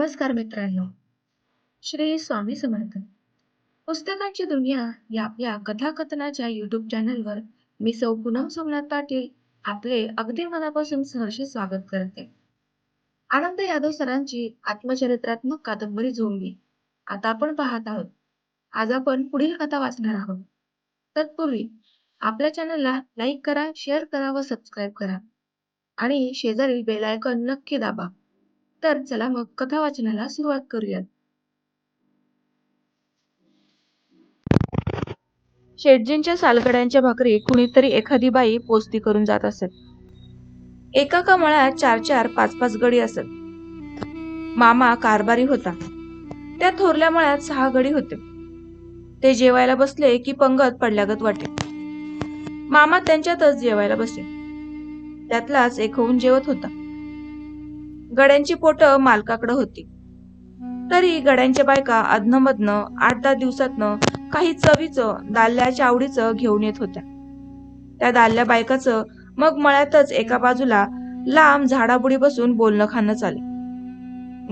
नमस्कार मित्रांनो. श्री स्वामी समर्थ. पुस्तकांची दुनिया या आपल्या कथाकथनाच्या युट्यूब चॅनलवर मी सौ पुनम सोमनाथ पाटील आपले अगदी मनापासून सहर्ष स्वागत करते. आनंद यादव सरांची आत्मचरित्रात्मक कादंबरी झोंबी आता आपण पाहत आहोत. आज आपण पुढील कथा वाचणार आहोत. तत्पूर्वी आपल्या चॅनलला लाईक करा शेअर करा व सबस्क्राईब करा. आणि शेजारील बेल आयकॉन नक्की दाबा. तर चला मग कथा वाचनाला सुरुवात करूयात. शेटजींच्या सालगड्यांच्या भाकरी कुणीतरी एखादी बाई पोस्ती करून जात असत. एका कमळात चार चार पाच पाच गडी असत. मामा कारभारी होता. त्या थोरल्या मळ्यात सहा गडी होते. ते जेवायला बसले की पंगत पडल्यागत वाटे. मामा त्यांच्यातच जेवायला बसे त्यातलाच एक होऊन जेवत होता. गड्यांची पोट मालकाकडे होती. तरी गड्यांच्या बायका अधनमधनं आठ दहा दिवसातनं काही चवीचं दाल्याच्या आवडीचं घेऊन येत होत्या. त्या दाल्या बायकाचं मग मळ्यातच एका बाजूला लांब झाडाबुडी बसून बोलणं खाणं चाले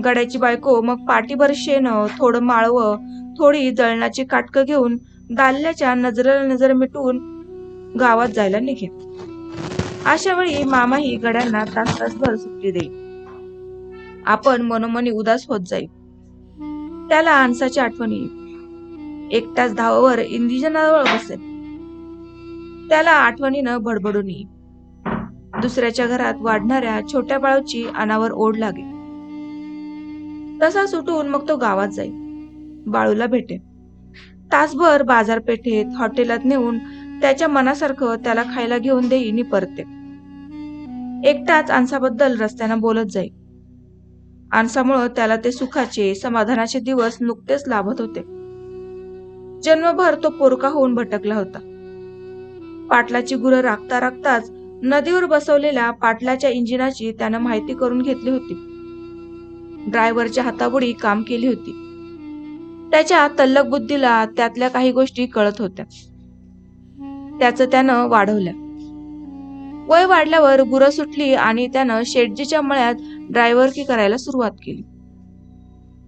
गड्याची बायको मग पाठीभर शेणं थोडं माळवं थोडी जळणाची काटकं घेऊन दाल्याच्या नजरेला नजर मिटून गावात जायला निघे अशा वेळी मामाही गड्यांना तास तासभर सुट्टी देईल. आपण मनोमनी उदास होत जाईल त्याला आणसाची आठवण येईल. एकटाच धावावर इंदिजनाजवळ बसेल. त्याला आठवणीनं भडभडून येईल. दुसऱ्याच्या घरात वाढणाऱ्या छोट्या बाळूची अनावर ओढ लागे तसा सुटून मग तो गावात जाईल. बाळूला भेटे तासभर बाजारपेठेत हॉटेलात नेऊन त्याच्या मनासारखं त्याला खायला घेऊन देईन परते एकटाच आणसाबद्दल रस्त्यानं बोलत जाईल. आणसामुळं त्याला ते सुखाचे समाधानाचे दिवस नुकतेच लाभत होते. जन्मभर तो पोरका होऊन भटकला होता. पाटलाची गुरं राखता राखताच नदीवर बसवलेल्या पाटलाच्या इंजिनाची त्यानं माहिती करून घेतली होती. ड्रायव्हरच्या हाताबुडी काम केली होती. त्याच्या तल्लक बुद्धीला त्यातल्या काही गोष्टी कळत होत्या. त्याचं त्यानं वाढवल्या वय वाढल्यावर गुरं सुटली आणि त्यानं शेटजीच्या मळ्यात ड्रायव्हरकी करायला सुरुवात केली.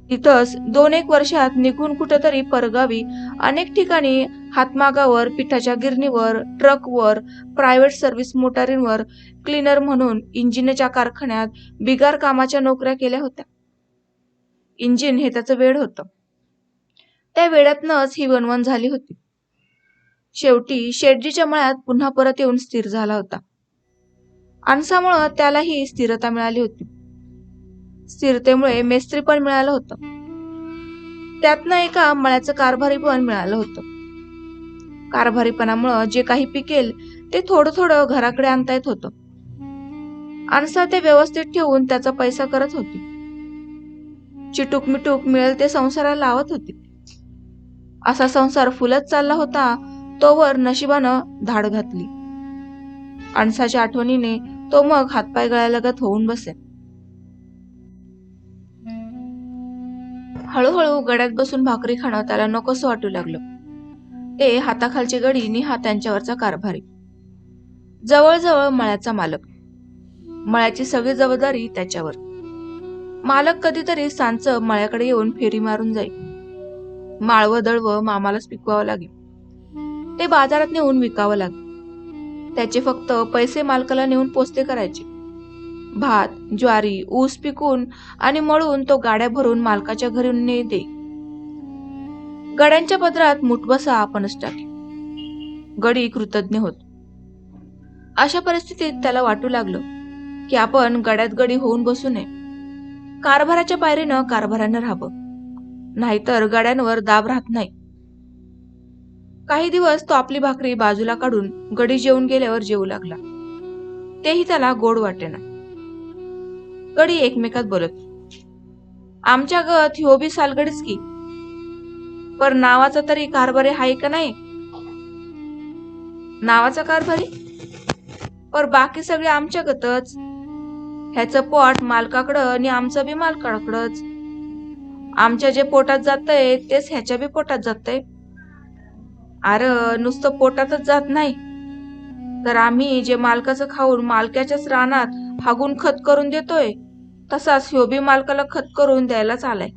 तिथंच दोन एक वर्षात निघून कुठेतरी परगावी अनेक ठिकाणी हातमागावर पिठाच्या गिरणीवर ट्रकवर प्रायव्हेट सर्व्हिस मोटारींवर क्लीनर म्हणून इंजिनच्या कारखान्यात बिगार कामाच्या नोकऱ्या केल्या होत्या. इंजिन हे त्याचं वेळ होतं. त्या वेळातनच ही वणवण झाली होती. शेवटी शेटजीच्या मळ्यात पुन्हा परत येऊन स्थिर झाला होता. आणसामुळं त्यालाही स्थिरता मिळाली होती. स्थिरतेमुळे मेस्त्री पण मिळालं होतं. त्यातनं एका मळ्याचं कारभारी पण मिळालं होतं. कारभारीपणामुळं जे काही पिकेल ते थोडं थोडं घराकडे आणता येत होतं. आणसा ते व्यवस्थित ठेवून त्याचा पैसा करत होती. चिटूक मिटूक मिळेल ते संसाराला लावत होती. असा संसार फुलत चालला होता तोवर नशिबानं धाड घातली. अणसाच्या आठवणीने तो मग हातपाय गळ्यालगत होऊन बसे हळूहळू गड्यात बसून भाकरी खाणं त्याला नकोसं वाटू लागलं. ते हाताखालची गडी नि हा त्यांच्यावरचा कारभारी. जवळजवळ मळ्याचा मालक. मळ्याची सगळी जबाबदारी त्याच्यावर. मालक कधीतरी सांच मळ्याकडे येऊन फेरी मारून जाईल. माळव दळव मामालाच पिकवावं लागेल. ते बाजारात नेऊन विकावं लागेल. त्याचे फक्त पैसे मालकाला नेऊन पोचते करायचे. भात ज्वारी ऊस पिकून आणि मळून तो गाड्या भरून मालकाच्या घरी ने दे गड्यांच्या पदरात मुठबसा आपणच टाके. गडी कृतज्ञ होत. अशा परिस्थितीत त्याला वाटू लागलं की आपण गड्यात गडी होऊन बसू नये. कारभाराच्या पायरीनं कारभारानं राहावं. नाहीतर गड्यांवर दाब राहत नाही. काही दिवस तो आपली भाकरी बाजूला काढून गडी जेवून गेल्यावर जेवू लागला. तेही त्याला गोड वाटेना. गडी एकमेकात बोलत. आमच्या गत ह्यो बी सालगडीच की. पर नावाचा तरी कारभारी हाय का नाही? नावाचा कारभारी पर बाकी सगळे आमच्या गतच. ह्याचं पोट मालकाकडं आणि आमचं बी मालकाकडंच. आमच्या जे पोटात जातय तेच ह्याच्या बी पोटात जातय. अरे नुसतं पोटातच जात नाही. तर आम्ही जे मालकाचं खाऊन मालकाच्याच रानात हागून खत करून देतोय तसाच ह्यो बी मालकाला खत करून द्यायलाच आलाय.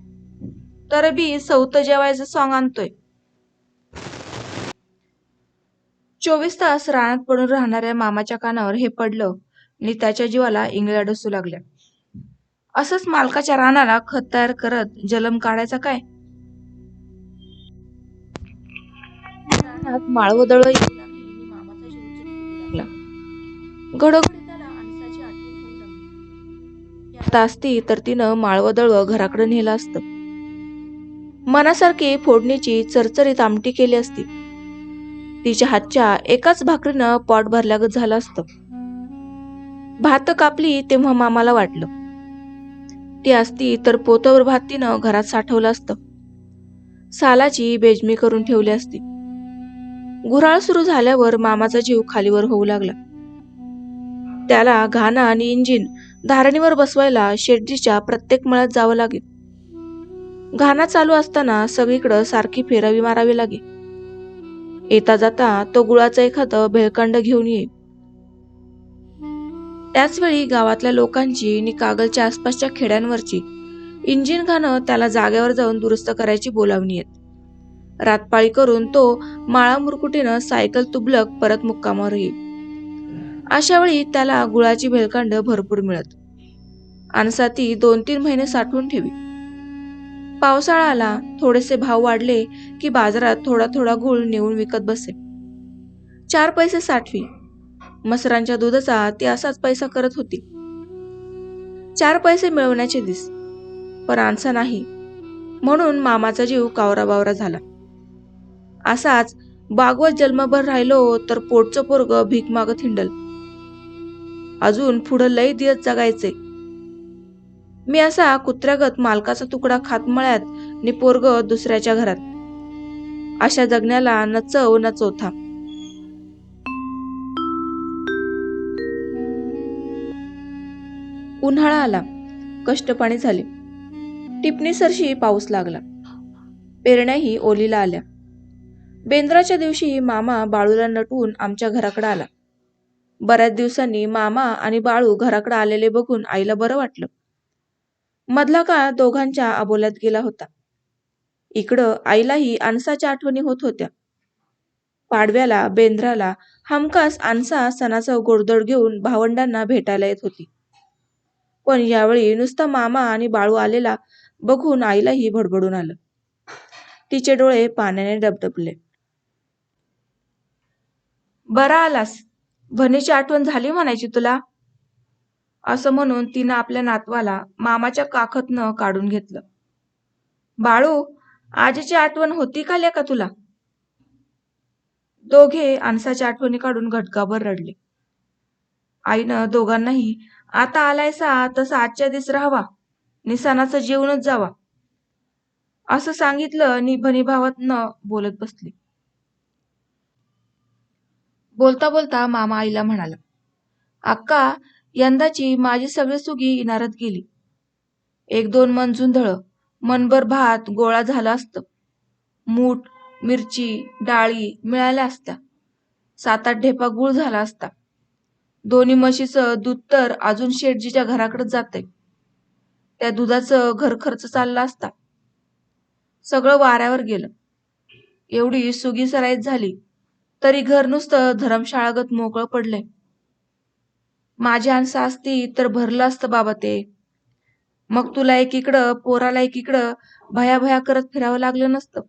तर बी सौत जेवायचं सॉंग आणतोय. चोवीस तास रानात पडून राहणाऱ्या मामाच्या कानावर हे पडलं आणि त्याच्या जीवाला इंगळ्या डसू लागल्या. असंच मालकाच्या रानाला खत तयार करत जलम काढायचा काय? रानात मामाचा लागला. घडोघडी लागली आता असती तर तिनं माळवदळव घराकडे नेलं असतं. मनासारखी फोडणीची चरचरीत आमटी केली असती. तिच्या हातच्या एकाच भाकरीनं पॉट भरल्यागत झालं असतं. भात कापली तेव्हा मामाला वाटलं. ती असती तर पोतवर भात तिनं घरात साठवलं असतं. सालाची बेजमी करून ठेवली असती. गुराळ सुरू झाल्यावर मामाचा जीव खालीवर होऊ लागला. त्याला घाणा आणि इंजिन धारणीवर बसवायला शेटजीच्या प्रत्येक मळ्यात जावं लागे घाणा चालू असताना सगळीकडं सारखी फेरावी मारावी लागे येता जाता तो गुळाचं एखादं भेळकांड घेऊन येई त्याचवेळी गावातल्या लोकांची आणि कागलच्या आसपासच्या खेड्यांवरची इंजिन घाणं त्याला जागेवर जाऊन दुरुस्त करायची बोलावणी येत रातपाळी करून तो माळा मुरकुटीनं सायकल तुबलक परत मुक्कामावर येईल. अशा वेळी त्याला गुळाची भेलकांड भरपूर मिळत. अनसाती दोन तीन महिने साठवून ठेवी. पावसाळा आला थोडेसे भाव वाढले की बाजारात थोडा थोडा गुळ नेऊन विकत बसे. चार पैसे साठवी. मसरांच्या दुधाचा ती असाच पैसा करत होती. चार पैसे मिळवण्याचे दिस पण आणसा नाही. म्हणून मामाचा जीव कावरा बावरा झाला. असाच बागवत जन्मभर राहिलो तर पोटचं पोरग भीक मागत हिंडल. अजून पुढं लय दिवस जगायचे. मी असा कुत्र्यागत मालकाचा तुकडा खात मळ्यात नि पोरग दुसऱ्याच्या घरात. अशा जगण्याला न चव न चोथा. उन्हाळा आला. कष्टपाणी झाले. टिपणी सरशी पाऊस लागला. पेरण्याही ओलीला आल्या. बेंद्राच्या दिवशी मामा बाळूला नटवून आमच्या घराकडे आला. बऱ्याच दिवसांनी मामा आणि बाळू घराकडे आलेले बघून आईला बरं वाटलं. मधला काळ दोघांच्या अबोल्यात गेला होता. इकडं आईलाही आणसाच्या आठवणी होत होत्या. पाडव्याला बेंद्राला हमखास आणसा सणाचा गोडदोड घेऊन भावंडांना भेटायला येत होती. पण यावेळी नुसता मामा आणि बाळू आलेला बघून आईलाही भडबडून आलं. तिचे डोळे पाण्याने डबडबले. बरा आलास. भनेची आठवण झाली म्हणायची तुला? असं म्हणून तिनं आपल्या नातवाला मामाच्या काखतनं काढून घेतलं. बाळू आजीची आठवण होती का का तुला? दोघे अनसाच्या आठवणी काढून घटकाभर रडले. आईनं दोघांनाही आता आलायसा तसा आजच्या दिस राहावा. निसानाचं जेवणच जावा. असं सांगितलं नि भनीभावात न बोलत बसली. बोलता बोलता मामा आईला म्हणाला अक्का यंदाची माझी सगळी सुगी इनारत गेली. एक दोन मन झुंधळ मनभर भात गोळा झाला असतं. मूठ मिरची डाळी मिळाल्या असत्या. सात आठ ढेपा गुळ झाला असता. दोन्ही म्हशीचं दूध तर अजून शेटजीच्या घराकडे जाते त्या दुधाचं घर खर्च चालला असता. सगळं वाऱ्यावर गेलं. एवढी सुगी सराईत झाली तरी घर नुसतं धर्मशाळागत मोकळं पडलंय. माझी आणसा असती तर भरलं असतं बाबा ते. मग तुला एकीकडं पोराला एकीकडं भया भया करत फिरावं लागलं नसतं.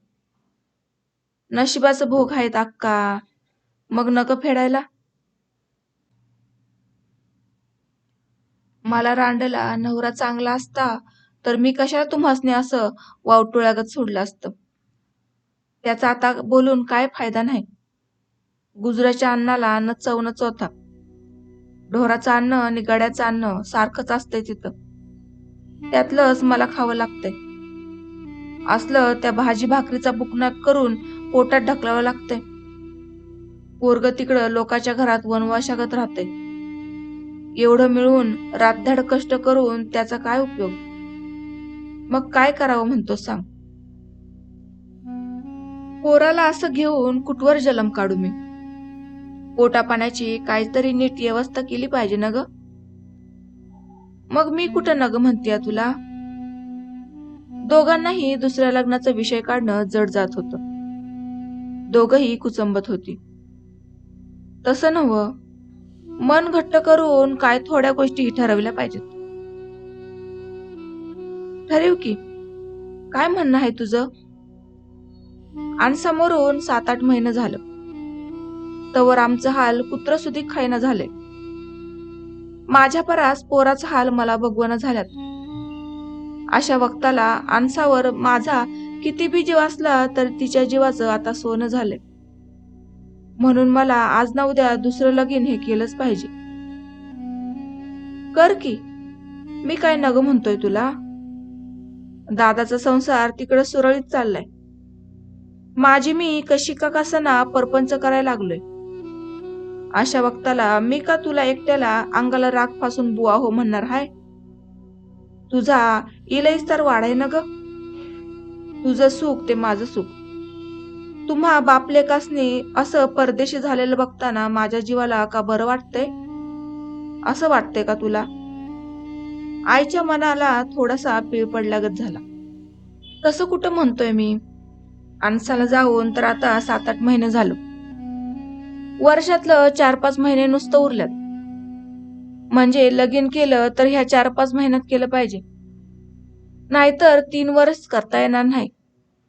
नशिबाचं भोग आहेत अक्का. मग नक फेडायला. मला रांडला नवरा चांगला असता तर मी कशाला तुम्हासने असं वावटोळ्यागत सोडलं असतं? त्याचा आता बोलून काय फायदा नाही. गुजराच्या अन्नाला न चव न चौथा. ढोराचं अन्न आणि गड्याचं अन्न सारखंच असतंय तिथं. त्यातलंच मला खावं लागतंय. असलं त्या भाजी भाकरीचा बुकनाक करून पोटात ढकलावं लागतंय. पोरग तिकडं लोकांच्या घरात वनवाशागत राहते एवढं मिळून रातधाड कष्ट करून त्याचा काय उपयोग? मग काय करावं म्हणतो सांग? पोराला असं घेऊन कुठवर जलम काढू मी? पोटा पाण्याची काहीतरी नीट व्यवस्था केली पाहिजे ना ग मग मी कुठं नग म्हणते तुला? दोघांनाही दुसऱ्या लग्नाचा विषय काढणं जड जात होत. दोघही कुचंबत होती. तसं नव मन घट्ट करून काय थोड्या गोष्टी ठरवल्या पाहिजेत. ठरव की. काय म्हणणं आहे तुझं? आणि समोरून सात आठ महिने झालं. तवर आमचं हाल कुत्र सुधी खायना झाले. माझ्या परास पोराचा हाल मला बघवणं झाल्यात. अशा वक्ताला आणसावर माझा किती बी जीव असला तर तिच्या जीवाचं आता सोनं झालंय म्हणून मला आज ना उद्या दुसरं लगीन हे केलंच पाहिजे. कर की मी काय नग म्हणतोय तुला? दादाचा संसार तिकडे सुरळीत चाललाय. माझी मी कशी का कसना परपंच करायला लागलोय. अशा वक्ताला मी का तुला एकट्याला अंगाला राग फासून बुवा हो म्हणणार हाय? तुझा इलईस तर वाढाय ना ग? तुझं सुख ते माझं सुख. तुम्हा बापलेकासनी असं परदेशी झालेलं बघताना माझ्या जीवाला का बरं वाटतंय? असं वाटतंय का तुला? आईच्या मनाला थोडासा पीळ पडल्यागत झाला. तसं कुठं म्हणतोय मी? आणसाला जाऊन तर आता सात आठ महिने झालं. वर्षातलं चार पाच महिने नुसतं उरलं म्हणजे लगीन केलं तर ह्या चार पाच महिन्यात केलं पाहिजे. नाहीतर तीन वर्ष करता येणार नाही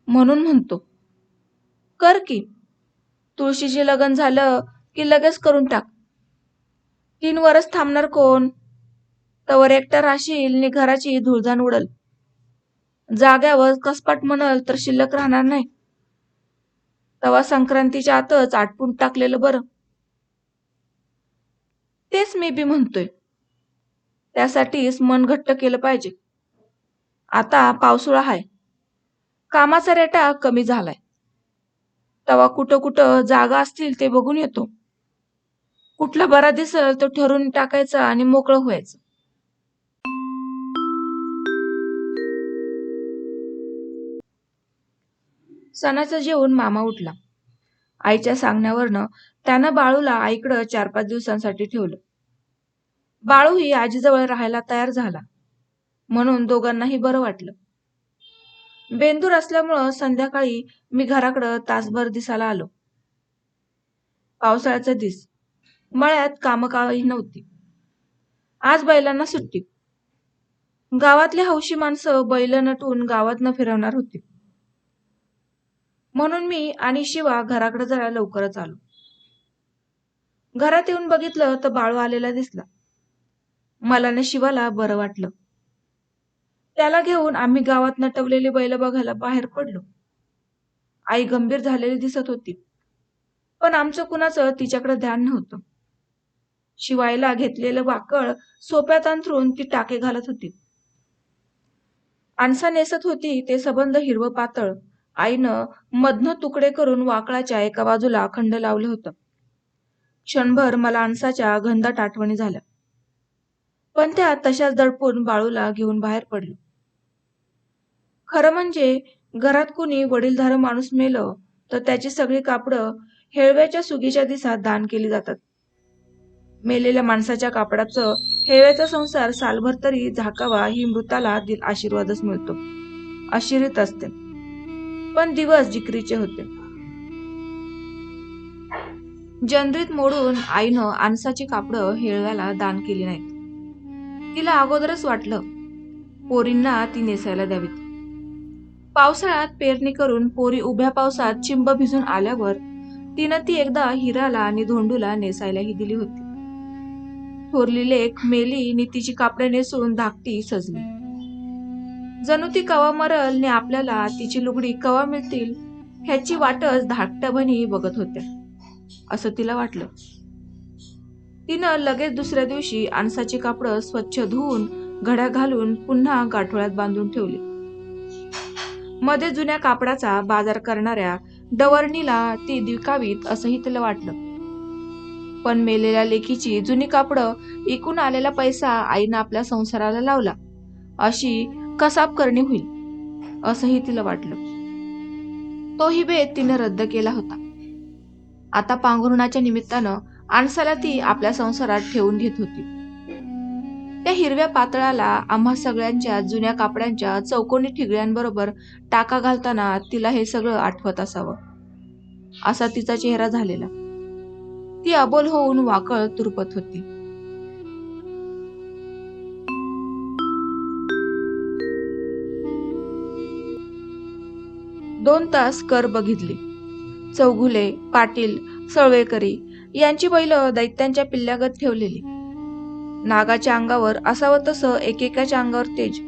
म्हणून म्हणतो. कर की तुळशीचे लग्न झालं की लगेच करून टाक. तीन वर्ष थांबणार कोण? तवर एकटा राशील नि घराची धुळधाण उडल. जाग्यावर कसपाट म्हणल तर शिल्लक राहणार नाही. तवा संक्रांतीच्या आतच आटपून टाकलेलं बरं. तेच मी बी म्हणतोय. त्यासाठीच मन घट्ट केलं पाहिजे. आता पावसाळा हाय. कामाचा रेटा कमी झालाय. तवा कुठं कुठं जागा असतील ते बघून येतो. कुठला बरा दिसल तो ठरवून टाकायचा आणि मोकळं व्हायचं. सणाचं जेवून मामा उठला. आईच्या सांगण्यावरनं त्यानं बाळूला आईकडं चार पाच दिवसांसाठी ठेवलं. बाळूही आजीजवळ राहायला तयार झाला. म्हणून दोघांनाही बरं वाटलं. बेंदूर असल्यामुळं संध्याकाळी मी घराकडं तासभर दिसायला आलो. पावसाळ्याचा दिस. मळ्यात कामं काही नव्हती. आज बैलांना सुट्टी. गावातली हौशी माणसं बैल नटून गावात न फिरवणार होती. म्हणून मी आणि शिवा घराकडे जरा लवकरच आलो. घरात येऊन बघितलं तर बाळू आलेला दिसला. मला ना शिवाला बरं वाटलं. त्याला घेऊन आम्ही गावात नटवलेली बैल बघायला बाहेर पडलो. आई गंभीर झालेली दिसत होती. पण आमचं कुणाचं तिच्याकडे ध्यान नव्हतं. शिवायला घेतलेलं वाकळ सोप्यात अंथरून ती टाके घालत होती. आणसा नेसत होती ते सबंध हिरवं पातळ. आईनं मधनं तुकडे करून वाकळाच्या एका बाजूला खंड लावलं होतं. क्षणभर मला आणसाच्या गंधाट आठवणी झाल्या. पण त्या तशाच दडपून बाळूला घेऊन बाहेर पडलो. खरं म्हणजे घरात कुणी वडीलधार माणूस मेलं तर त्याची सगळी कापडं हेळव्याच्या सुगीच्या दिसात दान केली जातात. मेलेल्या माणसाच्या कापडाचं हेळव्याचा संसार सालभर तरी झाकावा ही मृताला दिल आशीर्वादच मिळतो. अशिरित असते. पण दिवस जिकरीचे होते. जनरीत मोडून आईनं आणसाची कापडं हेळव्याला दान केली नाहीत. तिला अगोदरच वाटलं पोरींना ती नेसायला द्यावीत. पावसाळ्यात पेरणी करून पोरी उभ्या पावसात चिंब भिजून आल्यावर तिनं ती एकदा हिराला आणि धोंडूला नेसायलाही दिली होती. थोरली लेख मेली नि तिची कापडे नेसून धाकटी सजली. जणू ती कवा मरल ने आपल्याला तिची लुगडी कवा मिळतील ह्याची वाटच धाकट्या बघत होत्या. असं तिला वाटलं. तिनं लगेच दुसऱ्या दिवशी आणसाची कापडं स्वच्छ धुवून घड्या घालून पुन्हा गाठोळ्यात बांधून ठेवली. मध्ये जुन्या कापडाचा बाजार करणाऱ्या डवरणीला ती दिकावीत असंही तिला वाटलं. पण मेलेल्या लेखीची जुनी कापडं इकून आलेला पैसा आईनं आपल्या संसाराला लावला. अशी कसाब करणे होईल असंही तिला वाटलं. तोही बेत तिनं रद्द केला होता. आता पांघरुणाच्या निमित्तानं आणसाला ती आपल्या संसारात ठेवून घेत होती. त्या हिरव्या पातळाला आम्हा सगळ्यांच्या जुन्या कापड्यांच्या चौकोनी ठिगळ्यांबरोबर टाका घालताना तिला हे सगळं आठवत असावं. असा तिचा चेहरा झालेला. ती अबोल होऊन वाकळ तुरपत होती. दोन तास कर बघितली. चौघुले पाटील सळवेकरी यांची बैल दैत्यांच्या पिल्ल्यागत ठेवलेली. नागाच्या अंगावर असावं तसं एकेकाच्या अंगावर तेज.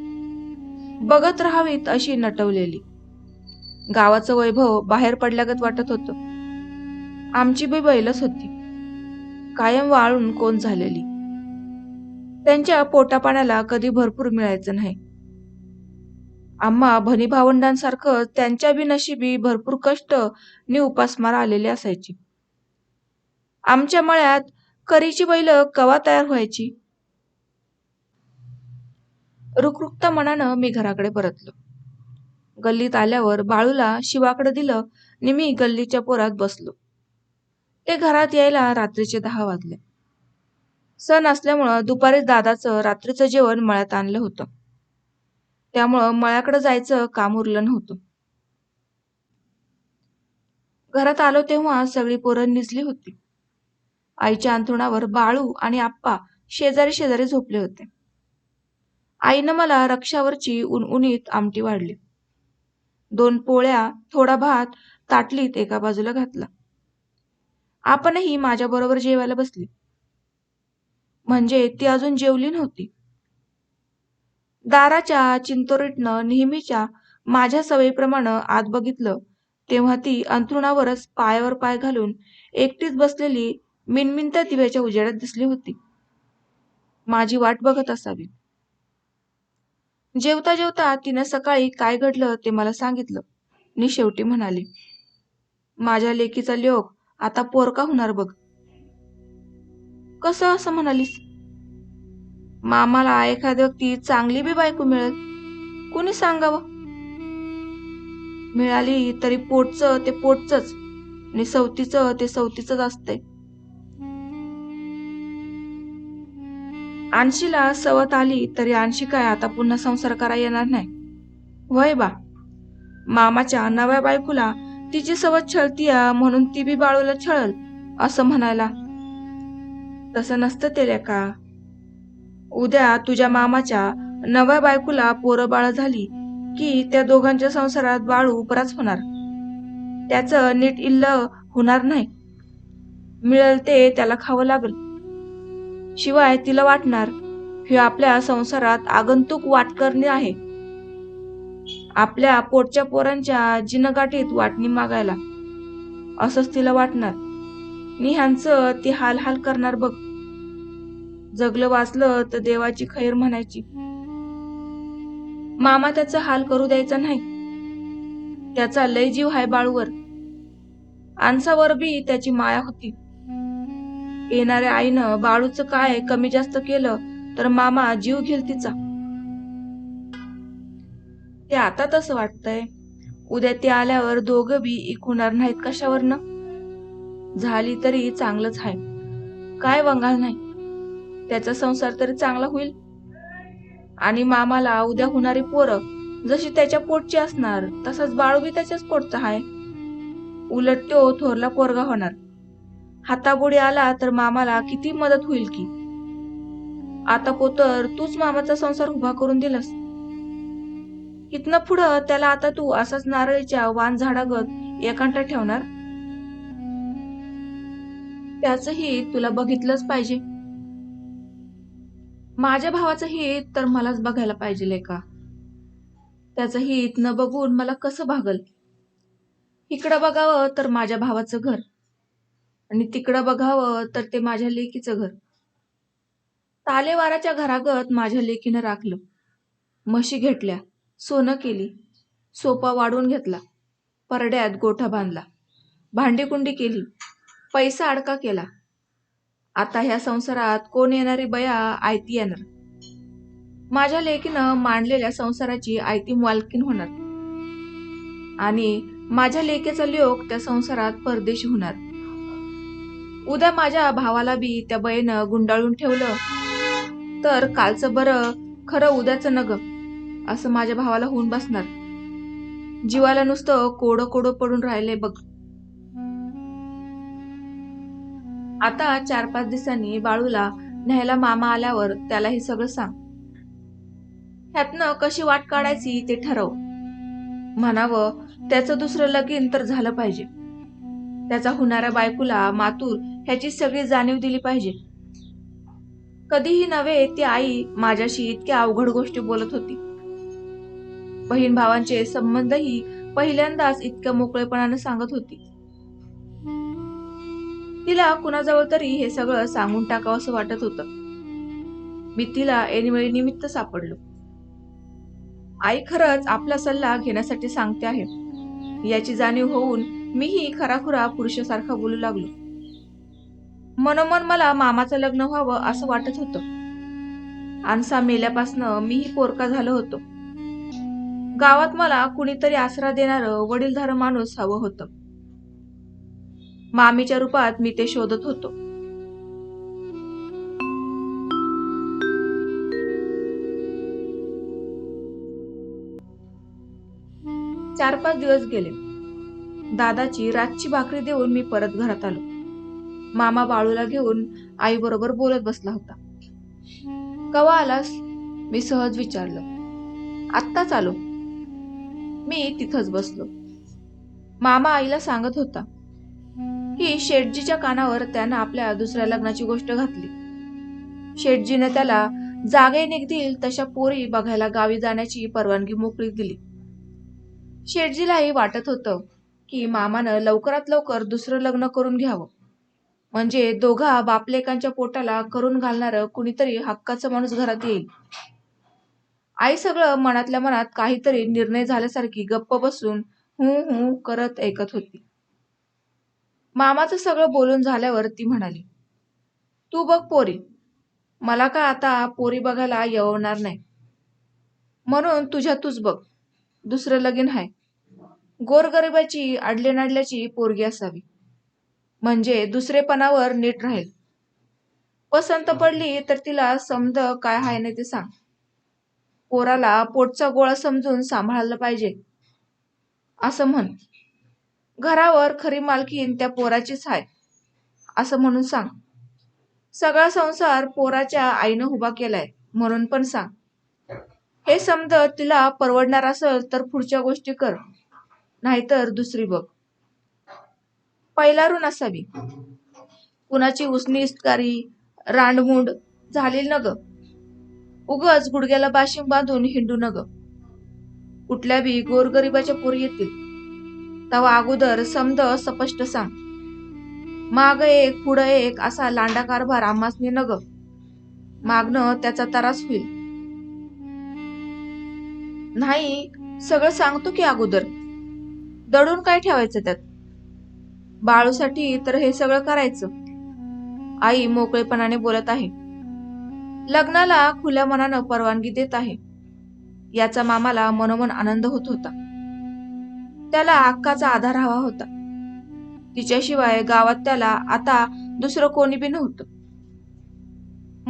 बघत राहावीत अशी नटवलेली. गावाचं वैभव बाहेर पडल्यागत वाटत होतं. आमची बी बैलच होती. कायम वाळून कोण झालेली? त्यांच्या पोटापाण्याला कधी भरपूर मिळायचं नाही. आम्हा भनीभावंडांसारखं त्यांच्या बी नशिबी भरपूर कष्ट नि उपासमार आलेली असायची. आमच्या मळ्यात करीची बैल कवा तयार व्हायची? रुखरुक्त मनानं मी घराकडे परतलो. गल्लीत आल्यावर बाळूला शिवाकडे दिलं नि मी गल्लीच्या पोरात बसलो. ते घरात यायला रात्रीचे दहा वाजले. सण असल्यामुळं दुपारी दादाचं रात्रीचं जेवण मळ्यात आणलं होतं. त्यामुळं मळ्याकडे जायचं काम उरलं नव्हतं. घरात आलो तेव्हा सगळी पोरं निजली होती. आईच्या अंथरुणावर बाळू आणि आप्पा शेजारी शेजारी झोपले होते. आईनं मला रक्षावरची उनउनीत आमटी वाढली. दोन पोळ्या थोडा भात ताटलीत एका बाजूला घातला. आपणही माझ्या बरोबर जेवायला बसली. म्हणजे ती अजून जेवली नव्हती. दाराच्या चिंतोरीतनं नेहमीच्या माझ्या सवयीप्रमाणे आत बघितलं तेव्हा ती अंथरुणावरच पायावर पाय घालून एकटीच बसलेली मिनमिनत्या दिव्याच्या उजेडात दिसली होती. माझी वाट बघत असावी. जेवता जेवता तिनं सकाळी काय घडलं ते मला सांगितलं. मी शेवटी म्हणाले माझ्या लेकीचा लोक आता पोरका होणार बघ. कसं? असं म्हणालीस. मामाला एखाद्या व्यक्ती चांगली बी बायको मिळेल. कुणी सांगावं? मिळाली तरी पोटचं ते पोटचंच. आणि सवतीच ते सवतीच असते आणशीला सवत आली तरी आणशी काय आता पुन्हा संसार करा येणार नाही. वय बा. मामाच्या नव्या बायकोला तिची सवत छळतीया म्हणून ती बी बाळूला छळल असं म्हणायला. तसं नसतं ते लेका. उद्या तुझ्या मामाच्या नव्या बायकोला पोरं बाळ झाली की त्या दोघांच्या संसारात बाळू बराच होणार. त्याचं नीट इल्ल होणार नाही. मिळेल ते त्याला खावं लागल. शिवाय तिला वाटणार हे आपल्या संसारात आगंतुक वाटकरणी आहे. आपल्या पोटच्या पोरांच्या जिनगाठीत वाटणी मागायला असंच तिला वाटणार. नि ती हाल हाल करणार बघ. जगलं वाचलं तर देवाची खैर म्हणायची. मामा त्याचा हाल करू द्यायचा नाही. त्याचा लय जीव हाय बाळूवर. आणसावर बी त्याची माया होती. येणाऱ्या आईनं बाळूचं काय कमी जास्त केलं तर मामा जीव घेल तिचा. ते आता तसं वाटतंय. उद्या ते आल्यावर दोघं बी इकूणार नाहीत कशावरनं? झाली तरी चांगलंच आहे काय वंगाल नाही. त्याचा संसार तरी चांगला होईल. आणि मामाला उद्या होणारी पोरं जशी त्याच्या पोटची असणार तसंच बाळूबी त्याच्याच पोटचा आहे उलट तो थोरला पोरगा होणार. हाताबोडी आला तर मामाला किती मदत होईल की? आता पोतर तूच मामाचा संसार उभा करून दिलास. इथनं पुढं त्याला आता तू असाच नारळीच्या वान झाडागत एकांटा ठेवणार? त्याचही तुला बघितलंच पाहिजे. माझ्या भावाचं हित तर मलाच बघायला पाहिजे का? त्याचं हित न बघून मला कसं भागल? इकडं बघावं तर माझ्या भावाचं घर. आणि तिकडं बघावं तर ते माझ्या लेकीचं घर. तालेवाराच्या घरागत माझ्या लेकीनं राखलं. म्हशी घेतल्या सोनं केली सोपा वाढून घेतला परड्यात गोठा बांधला भांडीकुंडी केली पैसा अडका केला. आता ह्या संसारात कोण येणारी बया आयती येणार? माझ्या लेकीनं मांडलेल्या संसाराची आयती मालकीन होणार. आणि माझ्या लेकीचा लोक त्या संसारात परदेशी होणार. उद्या माझ्या भावाला बी त्या बयेनं गुंडाळून ठेवलं तर कालचं बरं खरं उद्याचं नग असं माझ्या भावाला होऊन बसणार. जीवाला नुसतं कोडं कोडं पडून राहिले बघ. आता चार पाच दिवसांनी बाळूला न्यायला मामा आल्यावर त्याला हे सगळं सांग. ह्यातनं कशी वाट काढायची ते ठरव. म्हणावं त्याचं दुसरं लगीन तर झालं पाहिजे. त्याचा होणाऱ्या बायकोला मातूर ह्याची सगळी जाणीव दिली पाहिजे. कधीही नव्हे ती आई माझ्याशी इतक्या अवघड गोष्टी बोलत होती. बहीण भावांचे संबंधही पहिल्यांदाच इतक्या मोकळेपणाने सांगत होती. तिला कुणाजवळ तरी हे सगळं सांगून टाकावं असं वाटत होतं. मी तिला ऐनवेळी निमित्त सापडलो. आई खरंच आपला सल्ला घेण्यासाठी सांगते आहे. याची जाणीव होऊन मीही खराखुरा पुरुषासारखा बोलू लागलो. मनोमन मला मामाचं लग्न व्हावं असं वाटत होतं. आणसा मेल्यापासनं मीही पोरका झालो होतो. गावात मला कुणीतरी आसरा देणारं वडीलधार माणूस हवं होतं. मामीच्या रूपात मी ते शोधत होतो. चार पाच दिवस गेले. दादाची रातची भाकरी देऊन मी परत घरात आलो. मामा बाळूला घेऊन आई बरोबर बोलत बसला होता. कवा आलास? मी सहज विचारलं. आत्ताच आलो. मी तिथंच बसलो. मामा आईला सांगत होता की शेठजीच्या कानावर त्यानं आपल्या दुसऱ्या लग्नाची गोष्ट घातली. शेठजीने त्याला जागे निघतील तशा पोरी बघायला गावी जाण्याची परवानगी मोकळी दिली. शेठजीलाही वाटत होतं की मामानं लवकरात लवकर दुसरं लग्न करून घ्यावं. म्हणजे दोघा बापलेकांच्या पोटाला करून घालणारं कुणीतरी हक्काचं माणूस घरात येईल. आई सगळं मनातल्या मनात काहीतरी निर्णय झाल्यासारखी गप्प बसून हू हू करत ऐकत होती. मामाचं सगळं बोलून झाल्यावर ती म्हणाली तू बघ पोरी मला का आता पोरी बघायला येवणार नाही. म्हणून तुझ्या तूच बघ दुसरं लगीन आहे गोरगरिबाची अडले नाडल्याची पोरगी असावी. म्हणजे दुसरेपणावर नीट राहील. पसंत पडली तर तिला समज काय आहे ना ते सांग. पोराला पोटचा गोळा समजून सांभाळलं पाहिजे. असं म्हण. घरावर खरी मालकीन त्या पोराचीच आहे असं म्हणून सांग. सगळा संसार पोराच्या आईनं उभा केलाय म्हणून पण सांग. हे समज तिला परवडणार असेल तर पुढच्या गोष्टी कर नाहीतर दुसरी बघ. पहिला असावी. कुणाची उसनी इस्तकारी रांडमुंड झाली न ग उगच गुडघ्याला बाशिंग बांधून हिंडू न ग कुठल्या बी गोरगरिबाच्या पोरी येतील. तवा अगोदर समद स्पष्ट सांग. माग एक पुढं एक असा लांडा कारभार आम्हासनी न मागणं त्याचा तरास होईल. नाही सगळं सांगतो की अगोदर. दडून काय ठेवायचं त्यात? बाळूसाठी तर हे सगळं करायचं. आई मोकळेपणाने बोलत आहे. लग्नाला खुल्या मनानं परवानगी देत आहे. याचा मामाला मनोमन आनंद होत होता. त्याला अक्काचा आधार हवा होता. तिच्याशिवाय गावात त्याला आता दुसरं कोणी बी नव्हतं.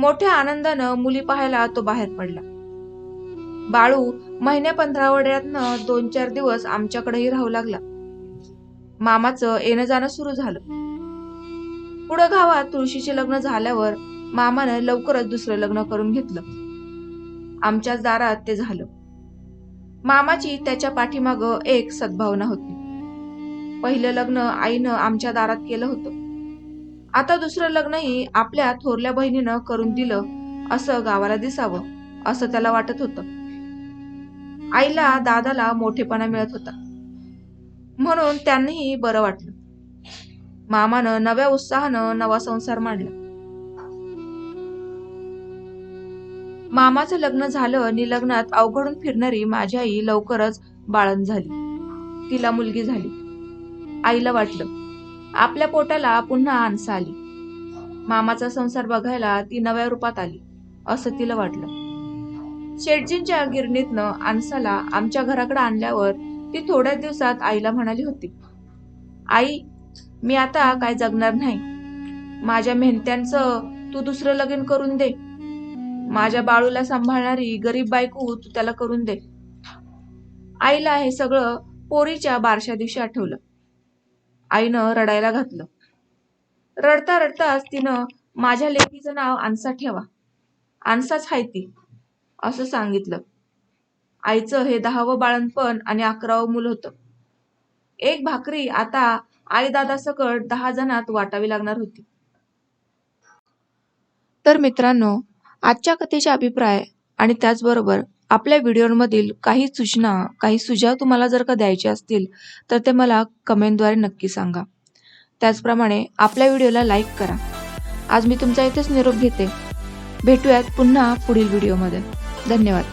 मोठ्या आनंदानं मुली पाहायला तो बाहेर पडला. बाळू महिन्या पंधरावड्यातनं दोन चार दिवस आमच्याकडेही राहू लागला. मामाचं येणं जाणं सुरू झालं. पुढं गावात तुळशीचे लग्न झाल्यावर मामानं लवकरच दुसरं लग्न करून घेतलं. आमच्याच दारात ते झालं. मामाची त्याच्या पाठीमाग एक सद्भावना होती. पहिलं लग्न आईनं आमच्या दारात केलं होतं. आता दुसरं लग्नही आपल्या थोरल्या बहिणीनं करून दिलं असं गावाला दिसावं असं त्याला वाटत होतं. आईला दादाला मोठेपणा मिळत होता. म्हणून त्यांनीही बरं वाटलं. मामानं नव्या उत्साहानं नवा संसार मांडला. मामाचं लग्न झालं आणि लग्नात अवघडून फिरणारी माझी आई लवकरच बाळण झाली. तिला मुलगी झाली. आईला वाटलं आपल्या पोटाला पुन्हा आणसा आली. मामाचा संसार बघायला ती नव्या रूपात आली असं तिला वाटलं. शेटजींच्या गिरणीतनं आणसाला आमच्या घराकडे आणल्यावर ती थोड्या दिवसात आईला म्हणाली होती आई मी आता काय जगणार नाही. माझ्या मेहनत्यांचं तू दुसरं लगीन करून दे. माझ्या बाळूला सांभाळणारी गरीब बायको तू त्याला करून दे. आईला हे सगळं पोरीच्या बारशा दिवशी आठवलं. आईनं रडायला घातलं. रडता रडताच तिनं माझ्या लेकीचं नाव आनसा ठेवा. आनसाच हाय ती असं सांगितलं. आईचं हे दहावं बाळणपण आणि अकरावं मूल होतं. एक भाकरी आता आई दादा सकट दहा जणात वाटावी लागणार होती. तर मित्रांनो आजच्या कथेचे अभिप्राय आणि त्याचबरोबर आपल्या व्हिडिओमधील काही सूचना काही सुझाव तुम्हाला जर का द्यायचे असतील तर ते मला कमेंटद्वारे नक्की सांगा. त्याचप्रमाणे आपल्या व्हिडिओला लाईक करा. आज मी तुमचा इथेच निरोप घेते. भेटूयात पुन्हा पुढील व्हिडिओमध्ये. धन्यवाद.